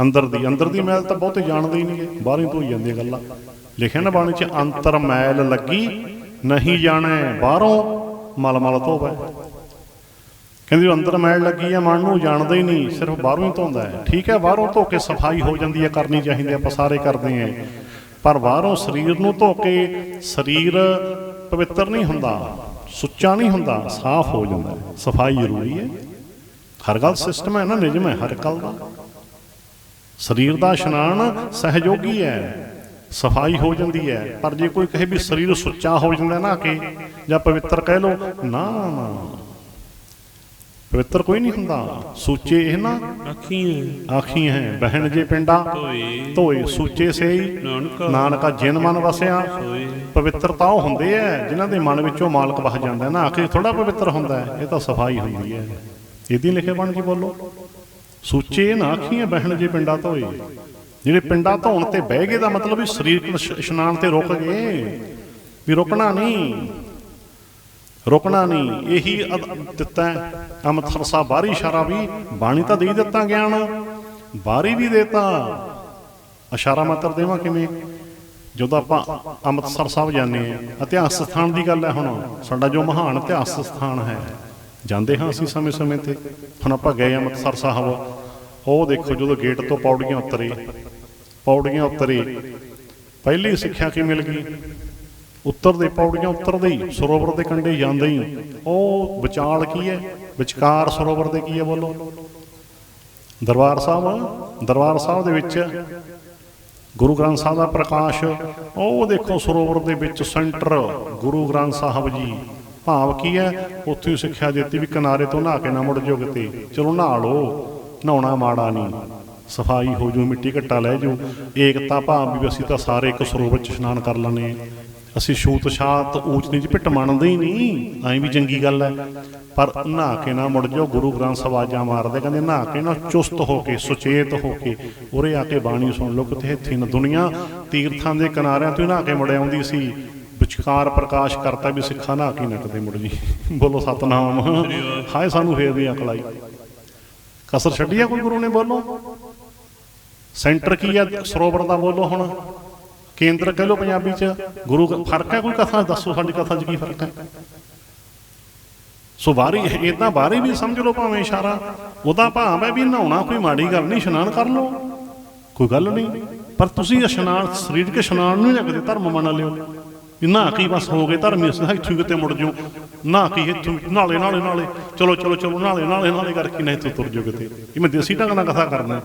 ਅੰਦਰ ਦੀ ਅੰਦਰ ਦੀ ਮੈਲ ਤਾਂ ਬਹੁਤੇ ਜਾਣਦੇ ਹੀ ਨਹੀਂਗੇ ਬਾਹਰੋਂ ਹੀ ਧੋਈ ਜਾਂਦੀਆਂ ਗੱਲਾਂ। ਲਿਖਿਆ ਨਾ ਬਾਣੀ 'ਚ, ਅੰਤਰ ਮੈਲ ਲੱਗੀ, ਨਹੀਂ ਜਾਣੈ, ਬਾਹਰੋਂ ਮਲ ਮਲ ਧੋਵੈ ਕਹਿੰਦੇ ਅੰਦਰ ਮੈਲ ਲੱਗੀ ਆ, ਮਨ ਨੂੰ ਜਾਣਦਾ ਹੀ ਨਹੀਂ, ਸਿਰਫ ਬਾਹਰੋਂ ਹੀ ਧੋਂਦਾ ਹੈ। ਠੀਕ ਹੈ, ਬਾਹਰੋਂ ਧੋ ਕੇ ਸਫ਼ਾਈ ਹੋ ਜਾਂਦੀ ਹੈ, ਕਰਨੀ ਚਾਹੀਦੀ ਹੈ, ਆਪਾਂ ਸਾਰੇ ਕਰਦੇ ਆਂ ਪਰ ਬਾਹਰੋਂ ਸਰੀਰ ਨੂੰ ਧੋ ਕੇ ਸਰੀਰ ਪਵਿੱਤਰ ਨਹੀਂ ਹੁੰਦਾ, ਸੁੱਚਾ ਨਹੀਂ ਹੁੰਦਾ, ਸਾਫ਼ ਹੋ ਜਾਂਦਾ ਸਫ਼ਾਈ ਜ਼ਰੂਰੀ ਹੈ। ਹਰ ਗੱਲ ਸਿਸਟਮ ਹੈ ਨਾ, ਨਿਯਮ ਹੈ, ਹਰ ਗੱਲ ਦਾ। ਸਰੀਰ ਦਾ ਇਸ਼ਨਾਨ ਸਹਿਯੋਗੀ ਹੈ ਸਫ਼ਾਈ ਹੋ ਜਾਂਦੀ ਹੈ ਪਰ ਜੇ ਕੋਈ ਕਹੇ ਵੀ ਸਰੀਰ ਸੁੱਚਾ ਹੋ ਜਾਂਦਾ ਨਾ ਕਿ ਜਾਂ ਪਵਿੱਤਰ ਕਹਿ ਲੋ ਨਾ ਨਾ। ਪਵਿੱਤਰ ਕੋਈ ਨਹੀਂ ਹੁੰਦਾ ਸੂਚੇ ਇਹ ਨਾ। ਅੱਖੀਆਂ ਆਖੀ ਹੈ ਬਹਿਣ ਜੇ ਪਿੰਡਾ ਧੋਏ। ਸੂਚੇ ਸਈ। ਨਾਨਕਾ। ਜਿਨ ਮਨ ਵਸਿਆ। ਪਵਿੱਤਰ ਤਾਂ ਉਹ ਹੁੰਦੇ ਐ ਜਿਨ੍ਹਾਂ ਦੇ ਮਨ ਵਿੱਚੋਂ ਮਾਲਕ ਵਸ ਜਾਂਦਾ ਨਾ ਆਖੇ ਥੋੜਾ ਪਵਿੱਤਰ ਹੁੰਦਾ ਇਹ ਤਾਂ ਸਫ਼ਾਈ ਹੁੰਦੀ ਹੈ ਇਹਦੀ ਲਿਖੇ ਬਣ ਜੀ ਬੋਲੋ। ਸੂਚੇ ਨਾ ਆਖੀਆਂ ਬਹਿਣ ਜੇ ਪਿੰਡਾ ਧੋਏ ਜਿਹੜੇ ਪਿੰਡਾ ਧੋਣ ਤੇ ਬਹਿ ਗਏ ਦਾ ਮਤਲਬ ਵੀ ਸਰੀਰਕ ਇਸ਼ਨਾਨ ਤੇ ਰੁਕ ਗਏ। ਵੀ ਰੁਕਣਾ ਨਹੀਂ। ਰੁਕਣਾ ਨਹੀਂ। ਇਹੀ ਦਿੱਤਾ ਅੰਮ੍ਰਿਤਸਰ ਸਾਹਿਬ ਬਾਹਰੀ ਇਸ਼ਾਰਾ ਵੀ ਬਾਣੀ ਤਾਂ ਦੇ ਦਿੱਤਾ ਗਿਆਨ। ਬਾਹਰੀ ਵੀ ਦੇਤਾ। ਇਸ਼ਾਰਾ ਮਾਤਰ ਦੇਵਾਂ ਕਿਵੇਂ? ਜਦੋਂ ਆਪਾਂ ਅੰਮ੍ਰਿਤਸਰ ਸਾਹਿਬ ਜਾਂਦੇ ਆ ਇਤਿਹਾਸ ਸਥਾਨ ਦੀ ਗੱਲ ਹੈ ਹੁਣ। ਸਾਡਾ ਜੋ ਮਹਾਨ ਇਤਿਹਾਸ ਸਥਾਨ ਹੈ। ਜਾਂਦੇ ਹਾਂ ਅਸੀਂ ਸਮੇਂ-ਸਮੇਂ ਤੇ। ਹੁਣ ਆਪਾਂ ਗਏ ਅੰਮ੍ਰਿਤਸਰ ਸਾਹਿਬ। ਉਹ ਦੇਖੋ ਜਦੋਂ ਗੇਟ ਤੋਂ ਪੌੜੀਆਂ ਉਤਰੇ। ਪੌੜੀਆਂ ਉਤਰੇ। ਪਹਿਲੀ ਸਿੱਖਿਆ ਕੀ ਮਿਲ ਗਈ? ਉੱਤਰਦੇ ਪੌੜੀਆਂ ਉੱਤਰਦੇ ਹੀ ਸਰੋਵਰ ਦੇ ਕੰਢੇ ਜਾਂਦੇ ਹੀ। ਉਹ ਵਿਚਾਲ ਕੀ ਹੈ? ਵਿਚਕਾਰ ਸਰੋਵਰ ਦੇ ਕੀ ਹੈ ਬੋਲੋ? ਦਰਬਾਰ ਸਾਹਿਬ ਦਰਬਾਰ ਸਾਹਿਬ ਦੇ ਵਿੱਚ ਗੁਰੂ ਗ੍ਰੰਥ ਸਾਹਿਬ ਦਾ ਪ੍ਰਕਾਸ਼। ਉਹ ਦੇਖੋ ਸਰੋਵਰ ਦੇ ਵਿੱਚ ਸੈਂਟਰ ਗੁਰੂ ਗ੍ਰੰਥ ਸਾਹਿਬ ਜੀ। ਭਾਵ ਕੀ ਹੈ? ਉੱਥੇ ਸਿੱਖਿਆ ਦਿੱਤੀ ਵੀ ਕਿਨਾਰੇ ਤੋਂ ਨਹਾ ਕੇ ਨਾ ਮੁੜ ਜਾਓ ਕਿਤੇ ਚਲੋ ਨਹਾ ਲਓ, ਨਹਾਉਣਾ ਮਾੜਾ ਨਹੀਂ। ਸਫ਼ਾਈ ਹੋ ਜੂ, ਮਿੱਟੀ ਘੱਟਾ ਲੈ ਜੂ। ਏਕਤਾ ਭਾਵ ਵੀ ਅਸੀਂ ਤਾਂ ਸਾਰੇ ਇੱਕ ਸਰੋਵਰ 'ਚ ਇਸ਼ਨਾਨ ਕਰ ਲੈਂਦੇ ਹਾਂ। ਅਸੀਂ ਛੂਤ ਛਾਤ ਊਚ ਨੀਚ ਪਿੱਟ ਮੰਨਦੇ ਹੀ ਨਹੀਂ। ਐਂ ਵੀ ਚੰਗੀ ਗੱਲ ਹੈ। ਪਰ ਨਹਾ ਕੇ ਨਾ ਮੁੜ ਜਾਓ, ਗੁਰੂ ਗ੍ਰੰਥ ਸਾਹਿਬ ਆਜਾਂ ਮਾਰਦੇ ਕਹਿੰਦੇ, ਨਹਾ ਕੇ ਨਾ ਚੁਸਤ ਹੋ ਕੇ, ਸੁਚੇਤ ਹੋ ਕੇ, ਉਰੇ ਆ ਕੇ ਬਾਣੀ ਸੁਣ ਲਓ, ਕਿਤੇ ਇੱਥੇ ਨਾ ਦੁਨੀਆ ਤੀਰਥਾਂ ਦੇ ਕਿਨਾਰਿਆਂ ਤੋਂ ਹੀ ਨਹਾ ਕੇ ਮੁੜ ਆਉਂਦੀ ਸੀ। ਵਿਚਕਾਰ ਪ੍ਰਕਾਸ਼ ਕਰਤਾ ਵੀ ਸਿੱਖਾ ਨਹਾ ਕੀ ਨਾ ਮੁੜ ਜੀ? ਬੋਲੋ ਸਤਨਾਮ। ਹਾਏ ਸਾਨੂੰ ਫੇਰ ਵੀ ਅਕਲ ਆਈ। ਕਸਰ ਛੱਡੀ ਆ ਕੋਈ ਗੁਰੂ ਨੇ ਬੋਲੋ? ਸੈਂਟਰ ਕੀ ਆ? ਸਰੋਵਰ ਦਾ ਬੋਲੋ ਹੁਣ। ਕੇਂਦਰ ਕਹਿ ਲੋ ਪੰਜਾਬੀ ਚ। ਗੁਰੂ ਫ਼ਰਕ ਹੈ ਕੋਈ ਕਥਾ? ਦੱਸੋ ਸਾਡੀ ਕਥਾ ਚ ਕੀ ਫ਼ਰਕ ਹੈ? ਸੋ ਬਾਰੀ ਇਦਾਂ ਬਾਰੀ ਵੀ ਸਮਝ ਲਓ ਭਾਵੇਂ ਇਸ਼ਾਰਾ। ਉਹਦਾ ਭਾਵ ਹੈ ਵੀ ਨਹਾਉਣਾ ਕੋਈ ਮਾੜੀ ਗੱਲ ਨਹੀਂ, ਇਸ਼ਨਾਨ ਕਰ ਲਓ। ਕੋਈ ਗੱਲ ਨਹੀਂ। ਪਰ ਤੁਸੀਂ ਇਸ਼ਨਾਨ, ਸਰੀਰਕ ਇਸ਼ਨਾਨ ਨੂੰ ਨਾ ਕਦੇ ਧਰਮ ਮੰਨ ਲਿਓ। ਵੀ ਨਾ ਕੀ ਬਸ ਹੋ ਗਏ ਧਰਮੀ ਅਸਾਂ ਇੱਥੋਂ ਕਿਤੇ ਮੁੜ ਜਾਓ ਨਾ ਕੀ ਇੱਥੋਂ ਨਾਲੇ ਨਾਲੇ ਨਾਲੇ, ਚਲੋ ਚਲੋ ਚਲੋ, ਨਾਲੇ ਨਾਲੇ ਨਾਲੇ ਕਰਕੇ ਨਾ ਇੱਥੋਂ ਤੁਰ ਜਾਓ ਕਿਤੇ। ਕਿ ਮੈਂ ਦੇਸੀ ਢੰਗ ਨਾਲ ਕਥਾ ਕਰਨਾ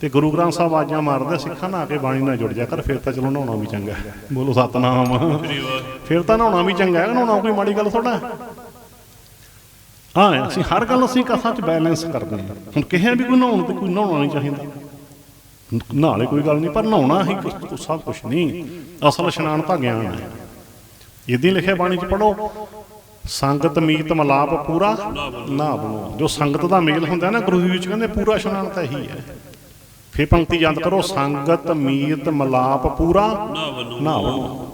ਤੇ ਗੁਰੂ ਗ੍ਰੰਥ ਸਾਹਿਬ ਆਜਾਂ ਮਾਰਦਾ ਸਿੱਖਾਂ ਨਾ ਕੇ ਬਾਣੀ ਨਾਲ ਜੁੜ ਜਾ ਕਰ, ਫਿਰ ਤਾਂ ਚਲੋ ਨਹਾਉਣਾ ਵੀ ਚੰਗਾ ਬੋਲੋ ਸਤਨਾਮ। ਫਿਰ ਤਾਂ ਨਹਾਉਣਾ ਵੀ ਚੰਗਾ ਹੈ, ਨਹਾਉਣਾ ਕੋਈ ਮਾੜੀ ਗੱਲ ਥੋੜਾ ਹੈ। ਹਾਂ, ਅਸੀਂ ਹਰ ਗੱਲ ਅਸੀਂ ਕਥਾ 'ਚ ਬੈਲੈਂਸ ਕਰਦੇ ਹਾਂ। ਹੁਣ ਕਿਹਾ ਵੀ ਕੋਈ ਨਹਾਉਣ ਤੇ ਕੋਈ ਨਹਾਉਣਾ ਨਹੀਂ ਚਾਹੀਦਾ। ਨਾਲੇ ਕੋਈ ਗੱਲ ਨਹੀਂ, ਪਰ ਨਹਾਉਣਾ ਹੀ ਕੁਛ- ਕੁਛ ਸਭ ਕੁਝ ਨਹੀਂ। ਅਸਲ ਇਸ਼ਨਾਨ ਤਾਂ ਗਿਆਨ ਹੈ। ਇਹਦੀ ਲਿਖਿਆ ਬਾਣੀ 'ਚ ਪੜੋ ਸੰਗਤ ਮੀਤ ਮਲਾਪ ਪੂਰਾ ਨਾ ਬਣੋ ਜੋ ਸੰਗਤ ਦਾ ਮੇਲ ਹੁੰਦਾ ਨਾ ਗੁਰੂ ਜੀ ਵਿੱਚ ਕਹਿੰਦੇ ਪੂਰਾ ਇਸ਼ਨਾਨ ਤਾਂ ਇਹੀ ਹੈ ਫੇਰ ਪੰਕਤੀ ਯਾਦ ਕਰੋ ਸੰਗਤ ਮੀਤ ਮਲਾਪ ਪੂਰਾ ਨਾ ਬਣੋ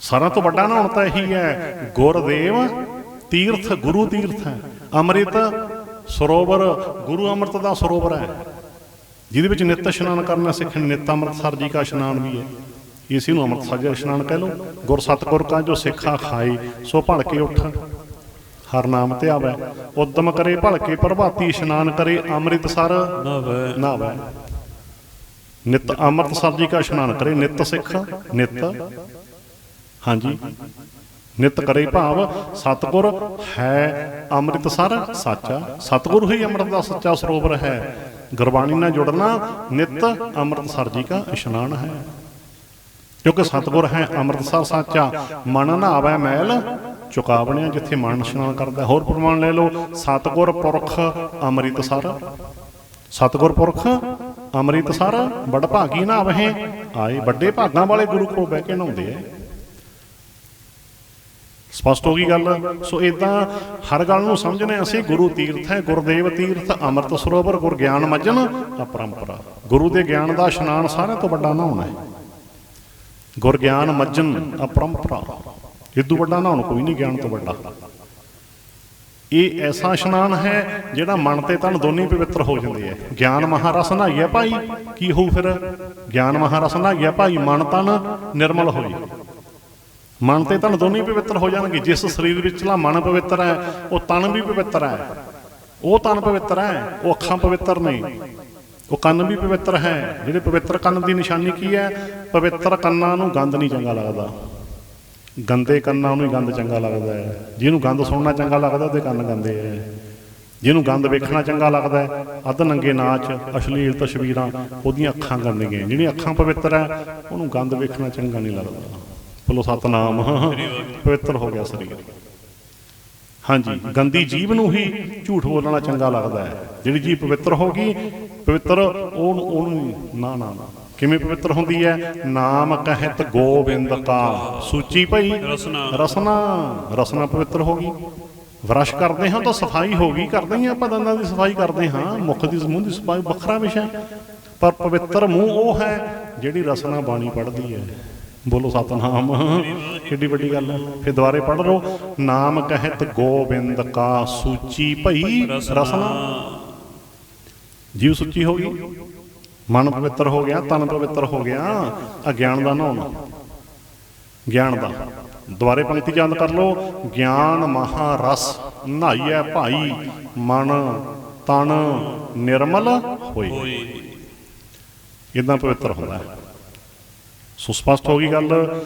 ਸਾਰਾ ਤੋਂ ਵੱਡਾ ਨਹਾਉਣ ਤਾਂ ਇਹੀ ਹੈ ਗੁਰਦੇਵ ਤੀਰਥ ਗੁਰੂ ਤੀਰਥ ਹੈ ਅੰਮ੍ਰਿਤ ਸਰੋਵਰ ਗੁਰੂ ਅੰਮ੍ਰਿਤ ਦਾ ਸਰੋਵਰ ਹੈ ਜਿਹਦੇ ਵਿੱਚ ਨਿੱਤ ਇਸ਼ਨਾਨ ਕਰਨਾ ਸਿੱਖਣ ਨਿੱਤ ਅੰਮ੍ਰਿਤਸਰ ਜੀ ਦਾ ਇਸ਼ਨਾਨ ਵੀ ਹੈ ਇਸੇ ਨੂੰ ਅੰਮ੍ਰਿਤਸਰ ਜੀ ਦਾ ਇਸ਼ਨਾਨ ਕਹਿ ਲਓ। ਗੁਰ ਸਤਗੁਰ ਕਾ ਜੋ ਸਿੱਖਾ ਖਾਈ ਸੋ ਭਲਕੇ ਉੱਠ ਹਰ ਨਾਮ ਤੇ ਆਵੈ। ਉਦਮ ਕਰੇ ਭਲਕੇ ਪ੍ਰਭਾਤੀ ਇਸ਼ਨਾਨ ਕਰੇ। ਅੰਮ੍ਰਿਤਸਰ ਨਾ ਵੈ ਨਾਵੈ। ਨਿਤ ਅੰਮ੍ਰਿਤਸਰ ਜੀ ਕਾ ਇਸ਼ਨਾਨ ਕਰੇ। ਨਿਤ ਸਿੱਖ ਨਿਤ। ਹਾਂਜੀ। ਨਿਤ ਕਰੇ ਭਾਵ ਸਤਗੁਰ ਹੈ ਅੰਮ੍ਰਿਤਸਰ ਸੱਚਾ। ਸਤਗੁਰ ਹੀ ਅੰਮ੍ਰਿਤ ਦਾ ਸੱਚਾ ਸਰੋਵਰ ਹੈ। ਗੁਰਬਾਣੀ ਨਾਲ ਜੁੜਨਾ ਨਿਤ ਅੰਮ੍ਰਿਤਸਰ ਜੀ ਕਾ ਇਸ਼ਨਾਨ ਹੈ। ਕਿਉਂਕਿ ਸਤਗੁਰ ਹੈ, ਅੰਮ੍ਰਿਤਸਰ ਸੱਚਾ ਮਨ ਨਾ ਆਵੈ ਮੈਲ ਚੁਕਾਵਣਿਆ ਜਿੱਥੇ ਮਨ ਇਸ਼ਨਾਨ ਕਰਦਾ ਹੋਰ ਪ੍ਰਮਾਣ ਲੈ ਲਓ, ਸਤਗੁਰ ਪੁਰਖ ਅੰਮ੍ਰਿਤਸਰ। ਸਤਗੁਰ ਪੁਰਖ ਅੰਮ੍ਰਿਤਸਰ ਬੜ ਭਾਗੀ ਨਾ ਆਵਹਿ, ਆਏ ਵੱਡੇ ਭਾਗਾਂ ਵਾਲੇ ਗੁਰੂ ਕੋਲ ਬਹਿ ਕੇ ਨਹਾਉਂਦੇ ਐ ਸਪਸ਼ਟ ਹੋ ਗਈ ਗੱਲ। ਸੋ ਇਦਾਂ ਹਰ ਗੱਲ ਨੂੰ ਸਮਝਣਾ ਅਸੀਂ, ਗੁਰੂ ਤੀਰਥ ਹੈ, ਗੁਰਦੇਵ ਤੀਰਥ, ਅੰਮ੍ਰਿਤ ਸਰੋਵਰ ਗੁਰ ਗਿਆਨ ਮੱਜਨ ਅਪਰੰਪਰਾ ਗੁਰੂ ਦੇ ਗਿਆਨ ਦਾ ਇਸ਼ਨਾਨ ਸਾਰਿਆਂ ਤੋਂ ਵੱਡਾ ਨਹਾਉਣਾ ਹੈ। ਗੁਰ ਗਿਆਨ ਮੱਜਨ ਅਪਰੰਪਰਾ ਇਦੋਂ ਵੱਡਾ ਨਹਾਉਣ ਕੋਈ ਨਹੀਂ ਗਿਆਨ ਤੋਂ ਵੱਡਾ। ਇਹ ਐਸਾ ਇਸ਼ਨਾਨ ਹੈ ਜਿਹੜਾ ਮਨ ਤੇ ਤਨ ਦੋਨੇ ਪਵਿੱਤਰ ਹੋ ਜਾਂਦੇ ਆ। ਗਿਆਨ ਮਹਾਰਸ ਨਹਾਈਆ ਭਾਈ, ਕੀ ਹੋਊ ਫਿਰ? ਗਿਆਨ ਮਹਾਰਸ ਨਹਾਈਆ ਭਾਈ, ਮਨ ਤਨ ਨਿਰਮਲ ਹੋਈ ਮਨ ਤੇ ਤਨ ਦੋਨੇ ਪਵਿੱਤਰ ਹੋ ਜਾਣਗੇ। ਜਿਸ ਸਰੀਰ ਵਿੱਚਲਾ ਮਨ ਪਵਿੱਤਰ ਹੈ, ਉਹ ਤਨ ਵੀ ਪਵਿੱਤਰ ਹੈ। ਉਹ ਤਨ ਪਵਿੱਤਰ ਹੈ, ਉਹ ਅੱਖਾਂ ਪਵਿੱਤਰ ਨੇ। ਉਹ ਕੰਨ ਵੀ ਪਵਿੱਤਰ ਹੈ। ਜਿਹੜੇ ਪਵਿੱਤਰ ਕੰਨ ਦੀ ਨਿਸ਼ਾਨੀ ਕੀ ਹੈ? ਪਵਿੱਤਰ ਕੰਨਾਂ ਨੂੰ ਗੰਦ ਨਹੀਂ ਚੰਗਾ ਲੱਗਦਾ। ਗੰਦੇ ਕੰਨਾਂ ਨੂੰ ਹੀ ਗੰਦ ਚੰਗਾ ਲੱਗਦਾ ਹੈ। ਜਿਹਨੂੰ ਗੰਦ ਸੁਣਨਾ ਚੰਗਾ ਲੱਗਦਾ, ਉਹਦੇ ਕੰਨ ਗੰਦੇ ਹੈ। ਜਿਹਨੂੰ ਗੰਦ ਵੇਖਣਾ ਚੰਗਾ ਲੱਗਦਾ ਹੈ, ਅੱਧ ਨੰਗੇ ਨਾਚ, ਅਸ਼ਲੀਲ ਤਸਵੀਰਾਂ, ਉਹਦੀਆਂ ਅੱਖਾਂ ਗੰਦੀਆਂ ਜਿਹੜੀਆਂ ਅੱਖਾਂ ਪਵਿੱਤਰ ਹੈ, ਉਹਨੂੰ ਗੰਦ ਵੇਖਣਾ ਚੰਗਾ ਨਹੀਂ ਲੱਗਦਾ। ਬੋਲੋ ਸਤਨਾਮ। ਪਵਿੱਤਰ ਹੋ ਗਿਆ ਸਰੀਰ। ਹਾਂਜੀ, ਗੰਦੀ ਜੀਭ ਨੂੰ ਹੀ ਝੂਠ ਬੋਲਣਾ ਚੰਗਾ ਲੱਗਦਾ ਹੈ। ਜਿਹੜੀ ਜੀਭ ਪਵਿੱਤਰ ਹੋ ਗਈ ਪਵਿੱਤਰ ਉਹ ਉਹਨੂੰ ਨਾ ਨਾ ਨਾ। ਕਿਵੇਂ ਪਵਿੱਤਰ ਹੁੰਦੀ ਹੈ? ਨਾਮ ਕਹਿਤ ਗੋਬਿੰਦ ਕਾ ਸੂਚੀ ਭਈ? ਰਸਨਾ। ਰਸਨਾ। ਪਵਿੱਤਰ ਹੋ ਗਈ। ਵਰਸ਼ ਕਰਦੇ ਹਾਂ ਤਾਂ ਸਫ਼ਾਈ ਹੋ ਗਈ। ਕਰਦੇ ਹੀ ਆਪਾਂ ਦੰਦਾਂ ਦੀ ਸਫ਼ਾਈ ਕਰਦੇ ਹਾਂ। ਮੁਖ ਦੀ ਮੂੰਹ ਦੀ ਸਫ਼ਾਈ ਵੱਖਰਾ ਵਿਸ਼ਾ। ਪਰ ਪਵਿੱਤਰ ਮੂੰਹ ਉਹ ਹੈ ਜਿਹੜੀ ਰਸਨਾ ਬਾਣੀ ਪੜ੍ਹਦੀ ਹੈ। ਬੋਲੋ ਸਤਨਾਮ। ਕਿੱਡੀ ਵੱਡੀ ਗੱਲ ਹੈ। ਫਿਰ ਦੁਬਾਰੇ ਪੜ੍ਹ ਲਓ। ਨਾਮ ਕਹਿਤ ਗੋਬਿੰਦ ਕਾ। ਸੂਚੀ ਭਈ ਰਸਨਾ। ਜੀਵ ਸੁੱਚੀ ਹੋ ਗਈ। ਮਨ ਪਵਿੱਤਰ ਹੋ ਗਿਆ, ਤਨ ਪਵਿੱਤਰ ਹੋ ਗਿਆ, ਅਗਿਆਨ ਦਾ ਨਹਾਉਣਾ। ਗਿਆਨ ਦਾ। ਦੁਬਾਰੇ ਪੰਕਤੀ ਚੰਦ ਕਰ ਲਓ। ਗਿਆਨ ਮਹਾ ਰਸ, ਨਹਾਈਐ ਭਾਈ, ਮਨ ਤਨ ਨਿਰਮਲ ਹੋਈ ਹੋਈ ਇਦਾਂ ਪਵਿੱਤਰ ਹੁੰਦਾ। ਹੈ ਸੋ ਸਪਸ਼ਟ ਹੋ ਗਈ ਗੱਲ।